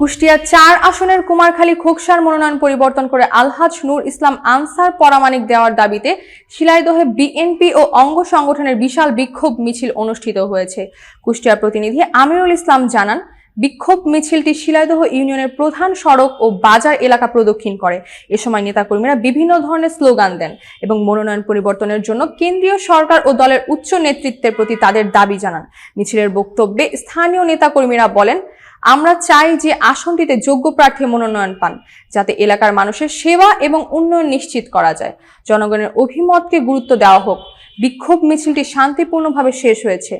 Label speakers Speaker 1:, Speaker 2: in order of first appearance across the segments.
Speaker 1: কুষ্টিয়া চার আসনের কুমারখালী খোকসার মনোনয়ন পরিবর্তন করে আলহাজ নূর ইসলাম আনসার পরামানিক দেওয়ার দাবিতে শিলাইদহে বিএনপি ও অঙ্গ সংগঠনের বিশাল বিক্ষোভ মিছিল অনুষ্ঠিত হয়েছে। কুষ্টিয়ার প্রতিনিধি আমিরুল ইসলাম জানান, বিক্ষোভ মিছিলটি শিলাইদহ ইউনিয়নের প্রধান সড়ক ও বাজার এলাকা প্রদক্ষিণ করে। এ সময় নেতাকর্মীরা বিভিন্ন ধরনের স্লোগান দেন এবং মনোনয়ন পরিবর্তনের জন্য কেন্দ্রীয় সরকার ও দলের উচ্চ নেতৃত্বের প্রতি তাদের দাবি জানান। মিছিলের বক্তব্যে স্থানীয় নেতাকর্মীরা বলেন আমরা চাই যে আসনটিতে যোগ্য প্রার্থী মনোনয়ন পান যাতে এলাকার মানুষের সেবা এবং উন্নয়ন নিশ্চিত করা যায়। জনগণের অভিমতকে গুরুত্ব দেওয়া হোক। বিক্ষোভ মিছিলটি শান্তিপূর্ণভাবে শেষ হয়েছে।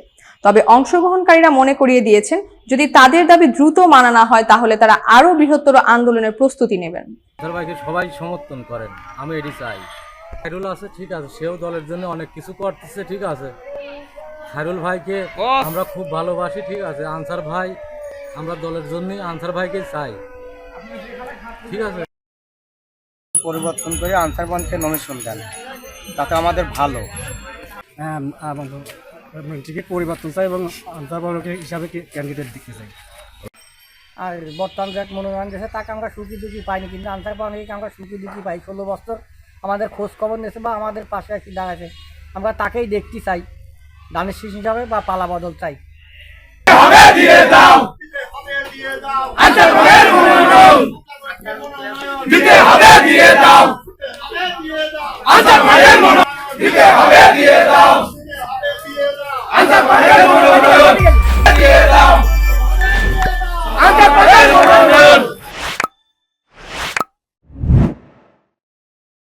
Speaker 1: তবে অংশগ্রহণকারীরা মনে করিয়ে দিয়েছেন যদি তাদের দাবি দ্রুত মানা না হয় তাহলে তারা আরও বৃহত্তর আন্দোলনের প্রস্তুতি নেবেন।
Speaker 2: ভাইকে সবাই সমর্থন করেন আমি এটি চাই। খায়রুল আছে ঠিক আছে সেও দলের জন্য অনেক কিছু করতেছে ঠিক আছে। খায়রুল ভাইকে আমরা খুব ভালোবাসি ঠিক আছে। আনসার ভাই আমরা দলের জন্যই আনসার ভাইকে চাই। ঠিক আছে?
Speaker 3: পরিবর্তন করে আনসার পয়েন্টকে নমিনেশন দেন। তাতে আমাদের ভালো।
Speaker 4: হ্যাঁ টিকিট পরিবর্তন চাই এবং আন্তর্জাতিক হিসাবে ক্যান্ডিডেট দিতে চাই।
Speaker 5: আর বর্তমান যে মনোনয়ন দিয়েছে তাকে আমরা সুখী দুঃখী পাইনি কিন্তু আনসার পাওয়াকে আমরা সুখী দুঃখী পাই। ষোলো বছর আমাদের খোঁজ খবর নিয়েছে বা আমাদের পাশে একটি দাঁড়াছে আমরা তাকেই দেখতে চাই। দানের শিশু হিসাবে বা পালা বদল চাই।
Speaker 6: দিতে হবে দিয়ে দাও আচ্ছা ভাইয়ের মনো দিতে হবে দিয়ে দাও আচ্ছা ভাইয়ের মনো দিয়ে দাও আচ্ছা